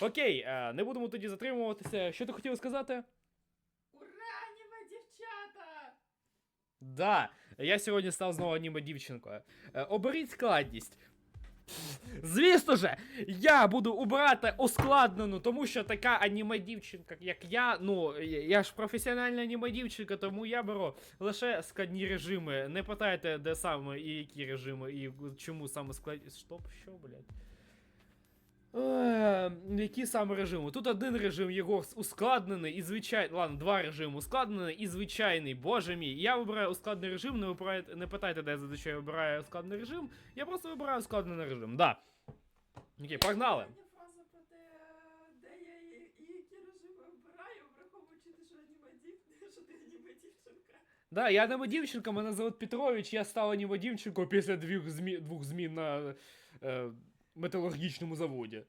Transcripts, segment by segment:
Окей, е, не будемо тоді затримуватися. Що ти хотів сказати? Ура, аніме дівчата! Да, я сьогодні став знову аніме дівчинкою. Е, оберіть складність. Звісно же, я буду обирати ускладнену, тому що така аніме дівчинка, як я, ну, я я ж професіональна аніме дівчинка, тому я беру лише складні режими. Не питайте, де саме і які режими, і чому саме складні. Стоп, що, блядь? Е, які саме режими? Тут один режим його ускладнений і звичайний. Ладно, два режими. Ускладнений і звичайний. Боже мій. Я вибираю ускладнений режим, не вибирайте, не питайте, де я зазвичай вибираю ускладнений режим. Я просто вибираю ускладнений режим. Да. Окей, погнали. Фраза про те, де я і, які режими обираю, враховуючи те, що аніме дів, що ти аніме дівчинка. Да, я аніме дівчинка, мене звуть Петрович, я став аніме дівчинкою після двох змін, двох змін на е, металургічному заводі.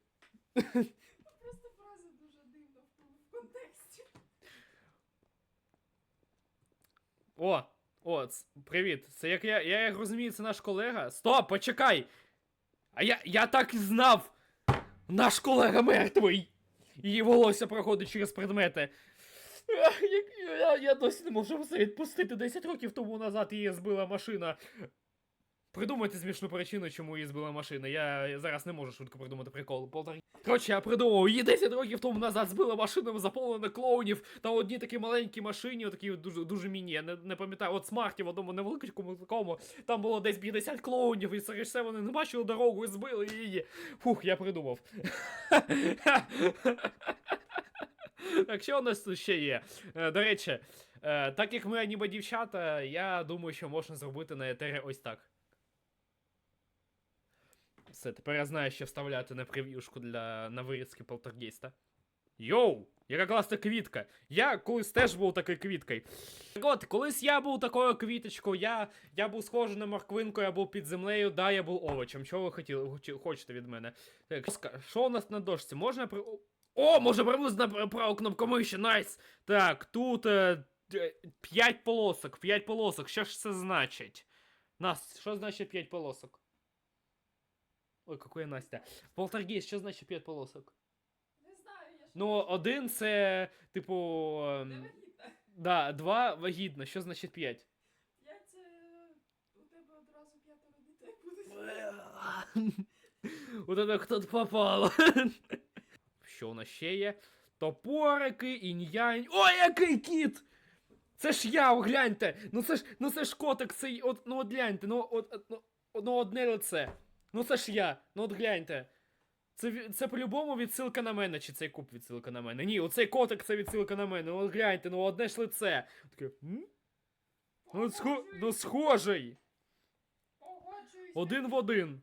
Просто фраза дуже дивна в, контексті. О, о, ц- привіт. Це як я, я як розумію, це наш колега. Стоп, почекай! А я, я так і знав! Наш колега мертвий! Її волосся проходить через предмети. Ех, як- Я, я досі не можу це відпустити. 10 років тому назад її збила машина. Придумайте смішну причину, чому її збила машина. Я, зараз не можу швидко придумати прикол. Полтора... Коротше, я придумав, її 10 років тому назад збила машина заповнена клоунів та одній такій маленькій машині, такі дуже, дуже міні. Я не, не пам'ятаю, от смарті в одному невеликому такому. Там було десь 50 клоунів, і через це вони не бачили дорогу і збили її. Фух, я придумав. Так, що у нас тут ще є? Е, До речі, е, так як ми аніме дівчата, я думаю, що можна зробити на етері ось так. Все, тепер я знаю, що вставляти на прев'юшку для на вирізки полтергейста. Йоу! Яка класна квітка! Я колись теж був такою квіткою. Так от, колись я був такою квіточкою, я, я був схожий на морквинку, я був під землею, да, я був овочем. Що ви хотіли, хоч- хочете від мене? Так, що у нас на дошці? Можна при. О, може приблизно на праву кнопку миші, найс! Так, тут е, 5 полосок, 5 полосок. Що ж це значить? Нас, що значить 5 полосок? Ой, какой Настя. Полтергейст, що значить 5 полосок? Не знаю, я ж Ну, один це, типу. не ем, вагітна. Да, два вагітно. Що значить 5? П'ять це у тебе одразу п'ятеро дітей буде. Вот это хто попало. Що у нас ще є? Топорики, інь-янь. О, який кіт! Це ж я, о, гляньте! Ну це ж, ну це ж котик цей, от, ну от гляньте, ну, от, от, ну, ну одне лице. Ну це ж я, ну от гляньте. Це, це по-любому відсилка на мене, чи цей куб відсилка на мене. Ні, оцей котик це відсилка на мене. Ну от гляньте, ну одне ж лице. Таке, м? Ну, схо... ну схожий. Один в один.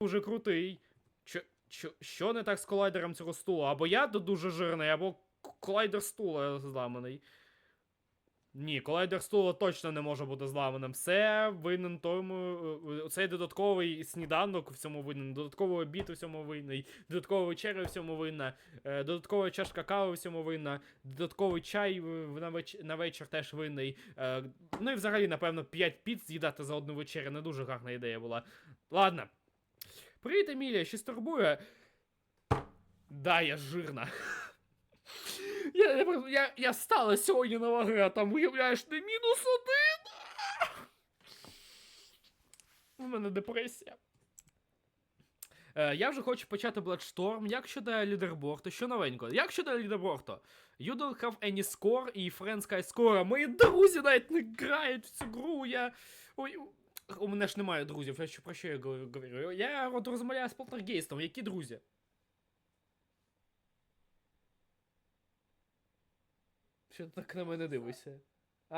Дуже крутий. Чо, чо, що не так з колайдером цього стула? Або я тут дуже жирний, або колайдер стула зламаний. Ні, колайдер стула точно не може бути зламаним. Все винен тому. е, е, Цей додатковий сніданок в цьому винен, додатковий обід у всьому винний, додаткова вечеря у всьому винна, е, додаткова чашка кави у всьому винна, додатковий чай на, веч... на вечір теж винний. Ну і взагалі, напевно, 5 піц з'їдати за одну вечерю не дуже гарна ідея була. Ладно. Привіт, Емілія, щось турбує. Да, я жирна. Я, я, я, стала сьогодні на ваги, а там виявляєш не мінус один. У мене депресія. Е, я вже хочу почати Bloodstorm. Як щодо лідерборту? Що новенько? Як щодо лідерборту? You don't have any score і Friends Sky Score. Мої друзі навіть не грають в цю гру. Я. Ой. У мене ж немає друзів, я про що я говорю-? Я розмовляю з полтергейстом, які друзі? Що ти так на мене дивишся? А?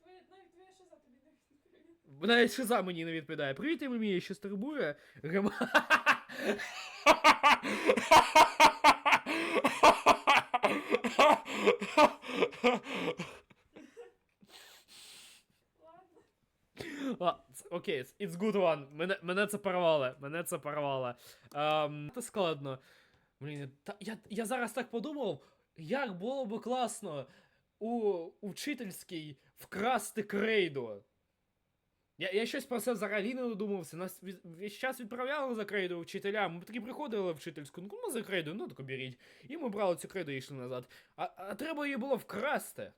Твоя, навіть твоя шиза тобі не відповідає. Навіть шиза мені не відповідає. Привіт, Емілія, що турбує? Гем... Ладно. А, ц- Окей, it's good one. Мене, мене це порвало. Мене це порвало. Ем, це складно. Блін, та, я, я зараз так подумав, як було б класно у, у вкрасти крейду. Я, я щось про це взагалі не додумався. Нас весь час відправляли за крейду вчителям. Ми таки приходили вчительську, ну ми за крейду, ну так беріть. І ми брали цю крейду і йшли назад. А, а треба її було вкрасти.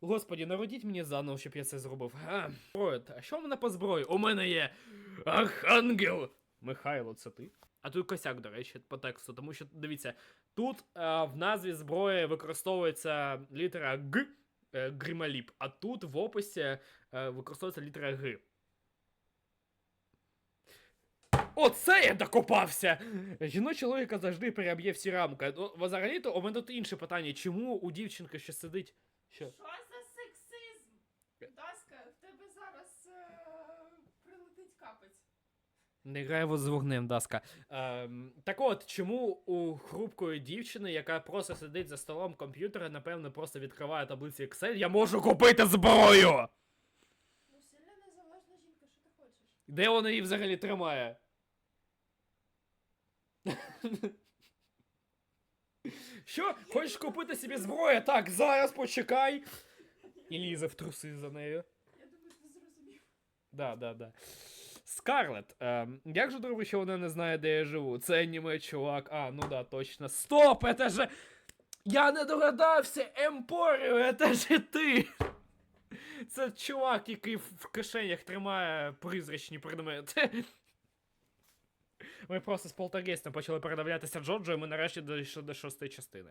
Господі, народіть мені заново, щоб я це зробив. А. А що в мене по зброї? У мене є Архангел! Михайло, це ти? А тут косяк, до речі, по тексту, тому що дивіться, тут е, в назві зброї використовується літера Г, е, Грималіп, а тут в описі е, використовується літера Г. Оце я докопався! Жіноча логіка завжди переб'є всі рамки. Ну, взагалі-то у мене тут інше питання. Чому у дівчинки що сидить? Що? Що за сексизм? Даска, в тебе зараз е, прилетить капець. Не грай з вогнем, Даска. Ем, так от, чому у хрупкої дівчини, яка просто сидить за столом комп'ютера, напевно, просто відкриває таблиці Excel, я можу купити зброю! Ну, сильна незалежна жінка, що ти хочеш? Де вона її взагалі тримає? Що? Хочеш купити собі зброю? Так, зараз почекай. І лізе в труси за нею. Я думаю, ти зрозумів. Да, да, да. Скарлет. Ем, як же добре, що вона не знає, де я живу? Це аніме чувак. А, ну да, точно. Стоп! Это же. Я не догадався! Емпоріо, це же ти! Це чувак, який в кишенях тримає призрачні предмети. Ми просто з полтергейстом почали передивлятися Джоджо, і ми нарешті дійшли до шостої частини.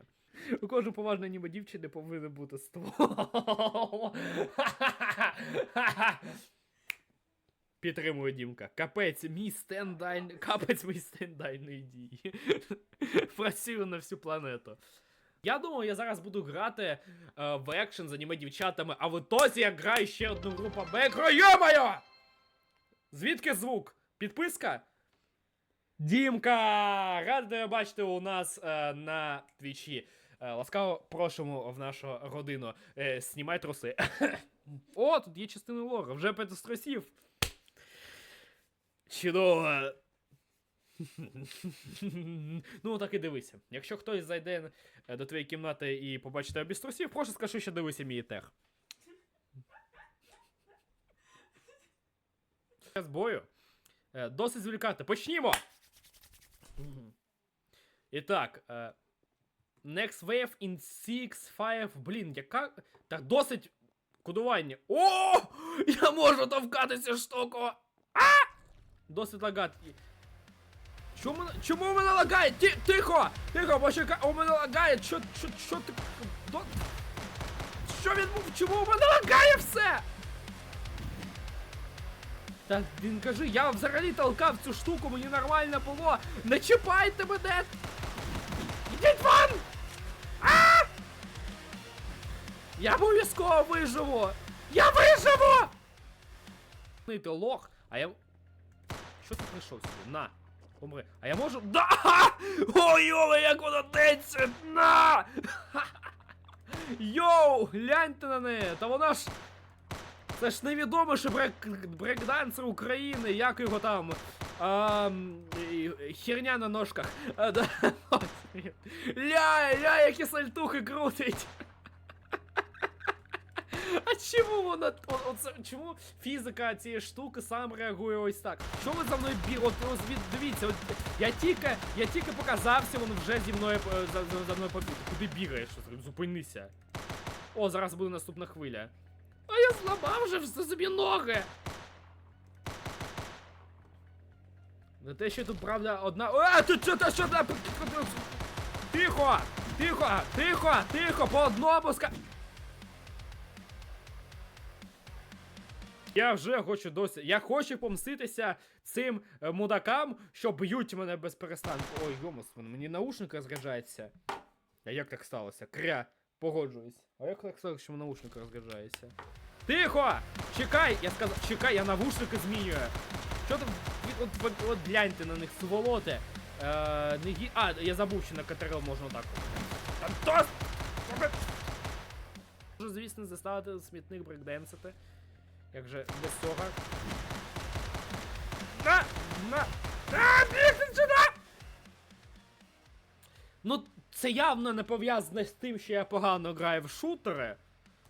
У кожної поважної ніби дівчини повинен бути ствол. Підтримую Дімка. Капець, мій стендай. Капець мій стендайної дії. Працюю на всю планету. Я думаю, я зараз буду грати е, в екшен з аніме дівчатами, а в ітозі я граю ще одну групу Бекро. Йо-моє! Звідки звук? Підписка? Дімка! Радий тебе бачити у нас е, на твічі. Е, ласкаво просимо в нашу родину. Е, знімай труси. О, тут є частина лора, вже п'ять трусів. Чудово. ну, так і дивися. Якщо хтось зайде е, до твоєї кімнати і побачить тебе без трусів, прошу скажи, що дивися мій тех. З бою. Е, Досить зволікати. Почнімо! І так. е, Next wave in 6, 5. Блін, яка. Так, досить кодування. О! Я можу товкатися штуку! А! Досить лагати. Чому, чому у мене лагає? Ті, тихо! Тихо, почекай, у мене лагає! Що, що, що ти... До... Що відбув? Чому у мене лагає все? Та він каже, я взагалі толкав цю штуку, мені нормально було. Не чіпайте мене! Ідіть вон! А! Я обов'язково виживу! Я виживу! Лох, а я. Що ти прийшов сюди? На! Помри. А я можу. Да! Ой, йоле, як воно деться! На! Йоу! Гляньте на неї! Та вона ж. Це ж невідомий брек... брекдансер України, як його там. А, херня на ножках. А, да. Ля, ля, які сальтухи крутить. Чому вона. Оце, чому фізика цієї штуки сам реагує ось так? Що ви за мною біг? От, ось дивіться, от я тільки, я тільки показався, він вже зі мною е, за, за, мною побіг. Куди бігаєш? Зупинися. О, зараз буде наступна хвиля. А я зламав вже все собі ноги. Не те, що тут правда одна. А, тут що та що. Тихо! Тихо! Тихо! Тихо! По одному ска. Я вже хочу досі. Я хочу помститися цим е, мудакам, що б'ють мене без перестанку. Ой, йомос, мені наушник розряджається. А як так сталося? Кря, погоджуюсь. А як так сталося, що наушник розряджається? Тихо! Чекай! Я сказав, чекай, я навушники змінюю. Що там? От, от, от гляньте на них, сволоти. Е, не гі... А, я забув, що на КТРЛ можна так. Антос! Можу, звісно, заставити смітник брейкденсити. Як же без цього. На! На! А, бігти сюди! Ну, це явно не пов'язане з тим, що я погано граю в шутери.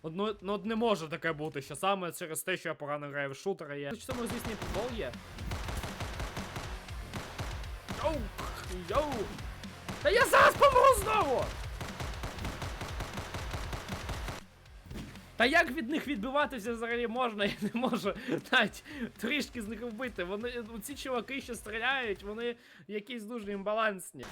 От, ну, от не може таке бути, що саме через те, що я погано граю в шутера є. Чи тому звісний футбол є? Йоу! Йоу! Та я зараз помру знову! Та як від них відбиватися взагалі можна? Я не можу навіть трішки з них вбити. Вони ці чуваки, що стріляють, вони якісь дуже імбалансні.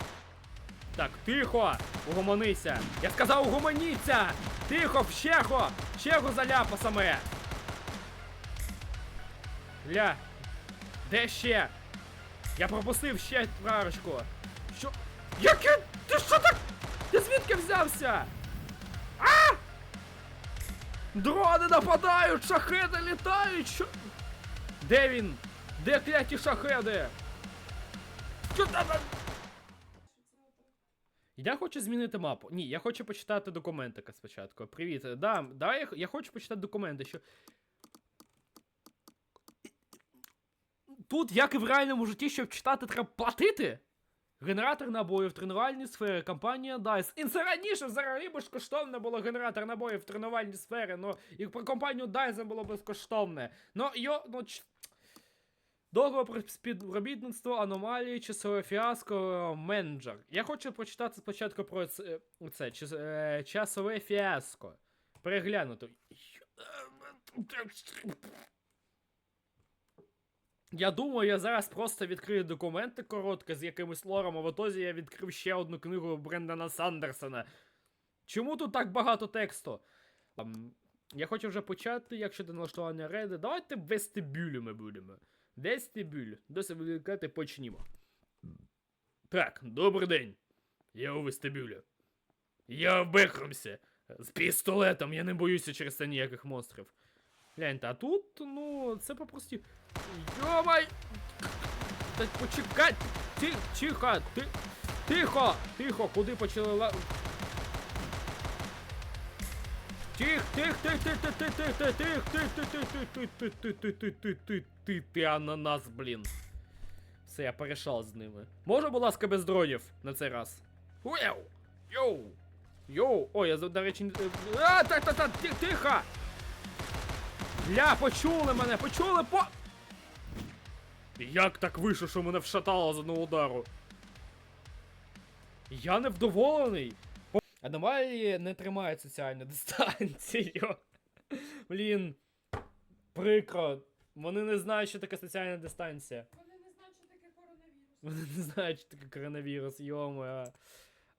Так, тихо! Угомонися! Я сказав, угомоніться! Тихо, вщехо! Щехо заляпа саме! Ля! Де ще? Я пропустив ще фрарочку. Що? Яке? Ти що так? Ти звідки взявся? Дрони нападають, шахеди літають! Що? Де він? Де кляті шахеди? Що? Я хочу змінити мапу. Ні, я хочу почитати документика спочатку. Привіт. Да, да, я, я хочу почитати документи, що. Тут, як і в реальному житті, щоб читати, треба платити. Генератор набоїв, тренувальні сфери, компанія DICE. І це раніше взагалі безкоштовно було генератор набоїв, тренувальні сфери. Ну, і про компанію DICE було безкоштовне. Ну, йо, ну, ч... Договор про співробітництво, аномалії, часове фіаско, менеджер. Я хочу прочитати спочатку про це, це час- е, часове фіаско. Переглянути. Я думаю, я зараз просто відкрию документи коротко з якимось лором, а в отозі я відкрив ще одну книгу Брендана Сандерсона. Чому тут так багато тексту? Я хочу вже почати, якщо до налаштування реди. Давайте вестибюлю ми будемо. Вестибюль. Досить казати, почнімо. Так, добрий день. Я у вестибюлі. Я в. З пістолетом, я не боюся через це ніяких монстрів. Гляньте, а тут, ну, це попрості. Йомай! Та почекай! Ти, тихо! Ти, тихо! Тихо! Куди почали ла... Тих, тих, тих, тих, тих, тих, тих, тих, тих, тих, тих, тих, тих, тих, тих, тих, тих, тих, ти, ти, ананас, блін. Все, я порішав з ними. Може, будь ласка, без дронів на цей раз. Уяу! Йоу! Йоу! Ой, я, до речі, не- А, так, так, так, ти- тихо! Ля, почули мене, почули по. Як так вийшло, що мене вшатало з одного удару? Я невдоволений. Аномалії не тримають соціальну дистанцію. Блін. Прикро. Вони не знають, що таке соціальна дистанція. Вони не знають, що таке коронавірус. Вони не знають, що таке коронавірус, йома.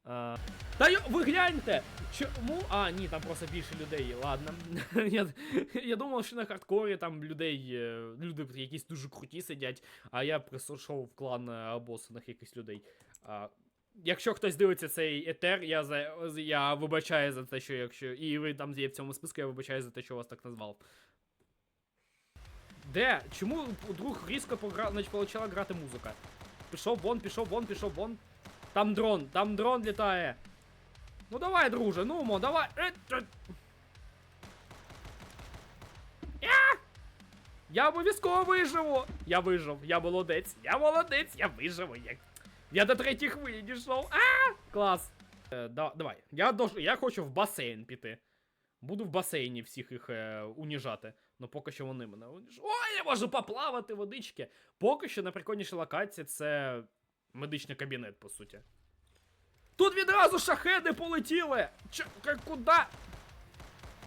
А... Та йо, ви гляньте! Чому? А, ні, там просто більше людей, ладно. я, я думав, що на хардкорі там людей, е, люди якісь дуже круті сидять, а я прийшов в клан е, босаних якихось людей. А, якщо хтось дивиться цей етер, я за я вибачаю за те, що якщо. І ви там є в цьому списку, я вибачаю за те, що вас так назвав. Де? Чому друг різко погра... нач- почала грати музика? Пішов вон, пішов вон, пішов вон. Там дрон, там дрон літає. Ну давай, друже, ну мо, давай. Е, е. Я! Обов'язково виживу! Я вижив, я молодець, я молодець, я виживу. Я, я до третьої хвилі дійшов. А! Клас. Е, да, давай. Я, дож... я хочу в басейн піти. Буду в басейні всіх їх е, уніжати. Ну поки що вони мене уніжать. Ой, я можу поплавати водички. Поки що найприкольніша локація це медичний кабінет, по суті. Тут відразу шахеди полетіли! Ч... Куди?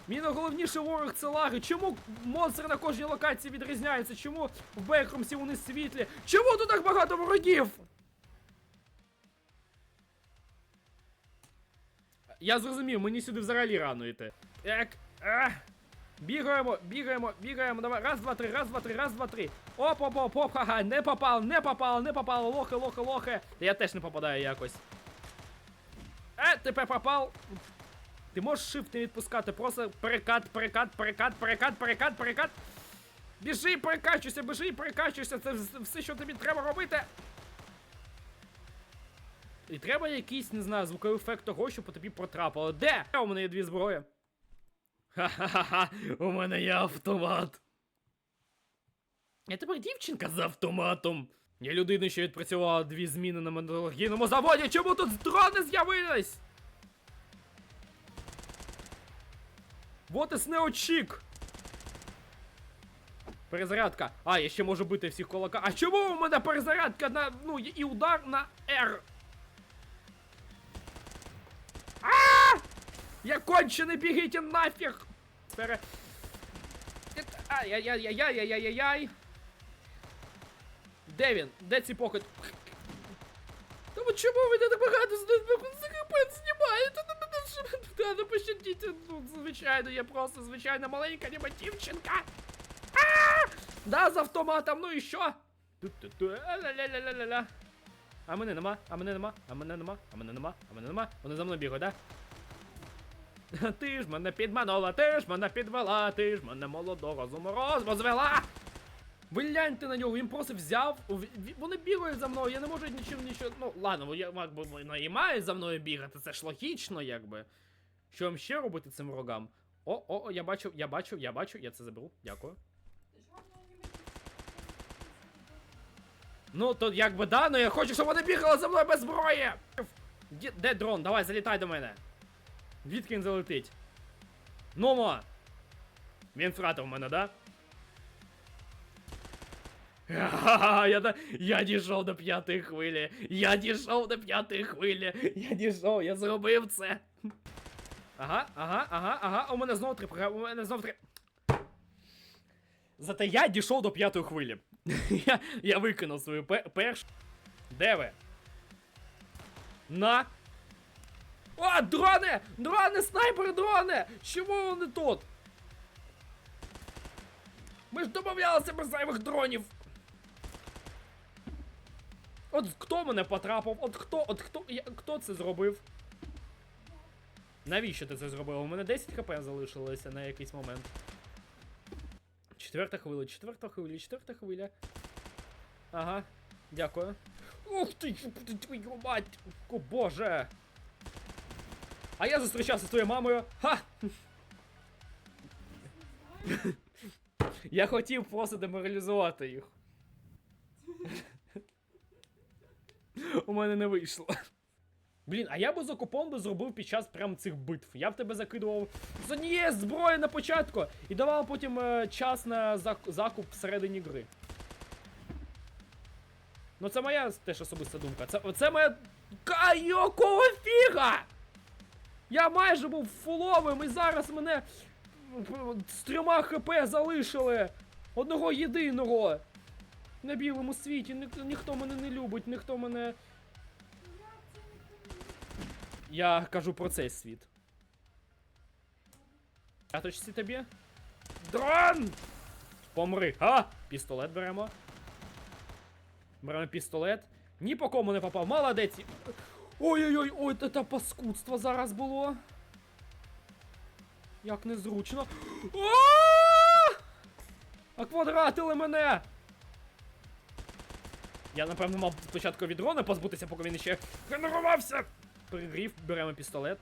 Мій найголовніший ворог це лаги. Чому монстри на кожній локації відрізняються? Чому в Бекрумсі вони світлі? Чому тут так багато ворогів? Я зрозумів, мені сюди взагалі рано йти. Як? А! Бігаємо, бігаємо, бігаємо. Давай. Раз, два, три, раз, два, три, раз, два, три. Оп, оп, оп, оп, ха-ха, не попав, не попав, не попало. Лохи, лохи, лохи. Я теж не попадаю якось. Е, тепер попав. Ти можеш shift не відпускати, просто перекат, перекат, перекат, перекат, перекат, перекат. Біжи, перекачуйся, біжи, перекачуйся. Це все, що тобі треба робити. І треба якийсь, не знаю, звуковий ефект того, що по тобі потрапило. Де? У мене є дві зброї. Ха-ха-ха, у мене є автомат. Я тепер дівчинка з автоматом. Я людина, що відпрацювала дві зміни на металургійному заводі. Чому тут дрони з'явились? Вот і снеочік! Перезарядка. А, я ще можу бити всіх кулака. А чому у мене перезарядка на. ну і удар на R? Я кончений, бігайте нафіг! Пере... Ай-яй-яй-яй-яй-яй-яй-яй. Де він? Де цей покид? Та от чому ви так багато знімаєте? Ну, ну, що- Та ну пощадіть, ну, звичайно, я просто звичайна маленька німа дівчинка. Да, з автоматом, ну і що? А мене нема, а мене нема, а мене нема, а мене нема, а мене нема. Вони за мною бігають, да? Ти ж мене підманула, ти ж мене підвела, ти ж мене молодого з морозу звела. Ви гляньте на нього, він просто взяв. Вони бігають за мною, я не можу нічим нічого. Ну, ладно, якби вони і мають за мною бігати, це ж логічно, якби. Що їм ще робити цим рогам? О, о, о, я бачу, я бачу, я бачу, я це заберу, дякую. Ну, то якби да, ну я хочу, щоб вони бігали за мною без зброї! Де дрон? Давай, залітай до мене. Звідки він залетить? Нумо! Він втратив мене, да? Я, я дійшов до п'ятої хвилі. Я дійшов до п'ятої хвилі. Я дійшов, я зробив це. Ага, ага, ага, ага. У мене знову три У мене знову три. Зате я дійшов до п'ятої хвилі. я, я виконав свою пе- першу. Де ви? На. О, дрони! Дрони, снайпери, дрони! Чому вони тут? Ми ж домовлялися без зайвих дронів. От хто мене потрапив? От хто, от хто, я, хто це зробив? Навіщо ти це зробив? У мене 10 хп залишилося на якийсь момент. Четверта хвиля, четверта хвиля, четверта хвиля. Ага, дякую. Ух ти твою мать! О боже! А я зустрічався з твоєю мамою. Ха! Я хотів просто деморалізувати їх. У мене не вийшло. Блін, а я би закупон би зробив під час прям цих битв. Я в тебе закидував з однієї зброї на початку і давав потім е, час на зак- закуп всередині гри. Ну це моя теж особиста думка. Це, це моя. Ка- Якого фіга? Я майже був фуловим і зараз мене з трьома хп залишили. Одного єдиного. На білому світі Ні, ніхто мене не любить, ніхто мене. Я кажу про цей світ. Я точці тобі. Дрон! Помри. А! Пістолет беремо. Беремо пістолет. Ні по кому не попав. Молодець. Ой-ой-ой, ой, це паскудство зараз було. Як незручно. А! Квадратили мене! Я, напевно, мав спочатку від дрона позбутися, поки він ще генерувався. Перегрів, беремо пістолет.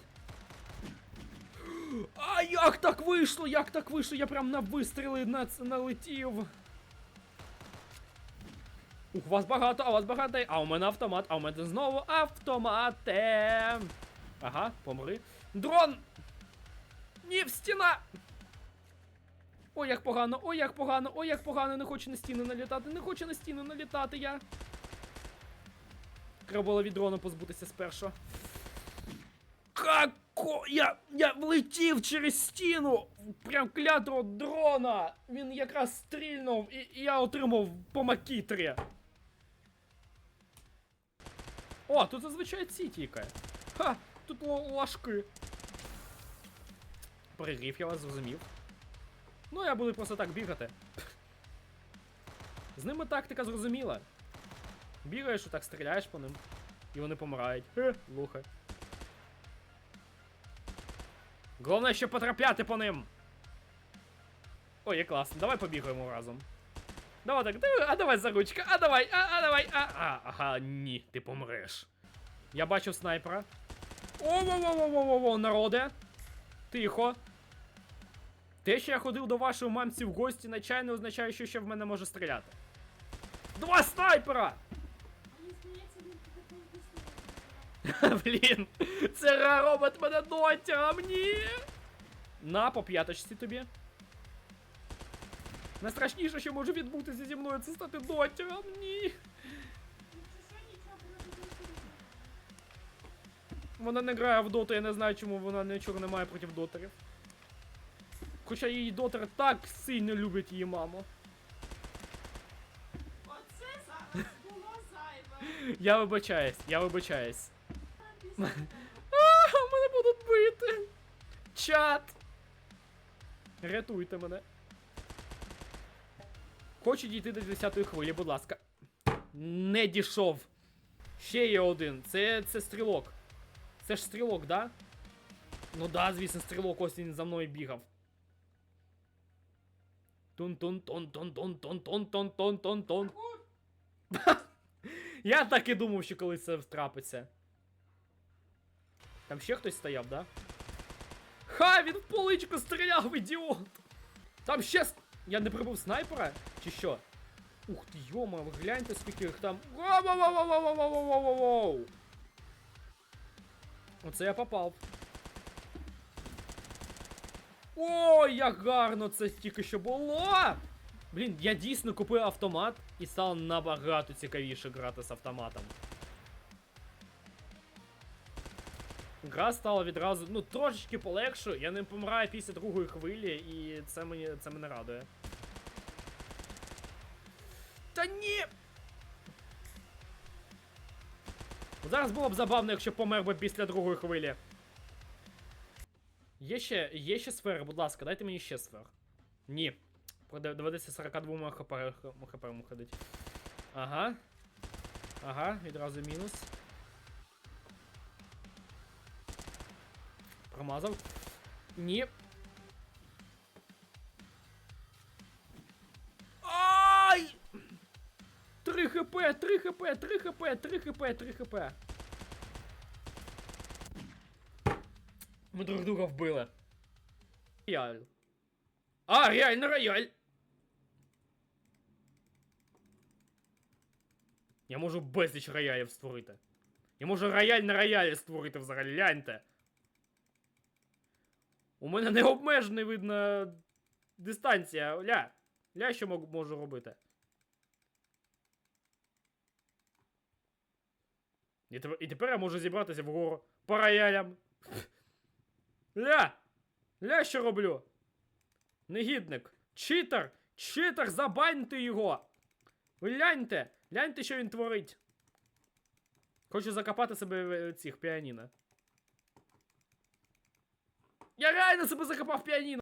А як так вийшло? Як так вийшло? Я прям на вистріли на налетів. Ух, вас багато, а вас багато. А у мене автомат, а у мене знову автомате. Ага, помри. Дрон! Ні, в стіна! Ой, як погано, ой, як погано, ой, як погано, не хочу на стіну налітати, не хочу на стіну налітати я. Треба було від дрона позбутися спершу. Како? Я, я влетів через стіну! Прям клятого дрона! Він якраз стрільнув, і, і я отримав по макітрі. О, тут зазвичай ці тікає. Ха, тут лашки. Перегрів, я вас зрозумів. Ну, я буду просто так бігати. З ними тактика зрозуміла. Бігаєш, отак стріляєш по ним. І вони помирають. Хе, лухи. Головне, ще потрапляти по ним. Ой, як класно. Давай побігаємо разом. Давай так, а давай за ручка, а давай, а, а давай, а, а, ага, ні, ти помреш. Я бачу снайпера. О-во-во-во-во-во, народе. Тихо. Те, що я ходив до вашої мамці в гості, начай не означає, що ще в мене може стріляти. Два снайпера! Блін, це робот мене дотягом, ні! На, по п'яточці тобі. Найстрашніше, що може відбутися зі мною, це стати дотером. Ні. Вона не грає в доту, я не знаю, чому вона нічого не має проти дотерів. Хоча її дотери так сильно люблять її маму. Оце зараз було зайве. Я вибачаюсь, я вибачаюсь. А, мене будуть бити. Чат. Рятуйте мене. Хочу дійти до 10-ї хвилі, будь ласка. Не дійшов. Ще є один. Це, це стрілок. Це ж стрілок, да? Ну да, звісно, стрілок ось він за мною бігав. тун тун тун тун тун тун тун тун тун тун тун Я так і думав, що колись це трапиться. Там ще хтось стояв, да? Ха, він в поличку стріляв, ідіот! Там ще. Я не прибув снайпера? Чи що? Ух ти, йома, ви гляньте, скільки їх там. Воу-воу-воу-воу-воу-воу-воу-воу! Оце я попав. Ой, як гарно це тільки що було! Блін, я дійсно купив автомат і стало набагато цікавіше грати з автоматом. Гра стала відразу, ну, трошечки полегшою, я не помираю після другої хвилі, і це мені це мене радує. Та ні! Зараз було б забавно, якщо помер би після другої хвилі. Є ще, є ще сфери, будь ласка, дайте мені ще сфер. Ні. Доведеться 42 хп, хп ходить. Ага. Ага, відразу мінус. Промазав. Ні. Ай! 3 хп, 3 хп, 3 хп, 3 хп, 3 хп. Ми друг друга вбили. Рояль. А, реально рояль. Я можу безліч роялів створити. Я можу рояль на роялі створити взагалі, гляньте. У мене необмежений видно дистанція. Ля. Ля, що можу робити. І, тепер- і тепер я можу зібратися вгору по роялям. Ля! Ля, що роблю? Негідник. Читер! Читер, забаньте його! Гляньте! Гляньте, що він творить. Хочу закопати себе е, цих піаніно. Я реально себе закопав піаніно!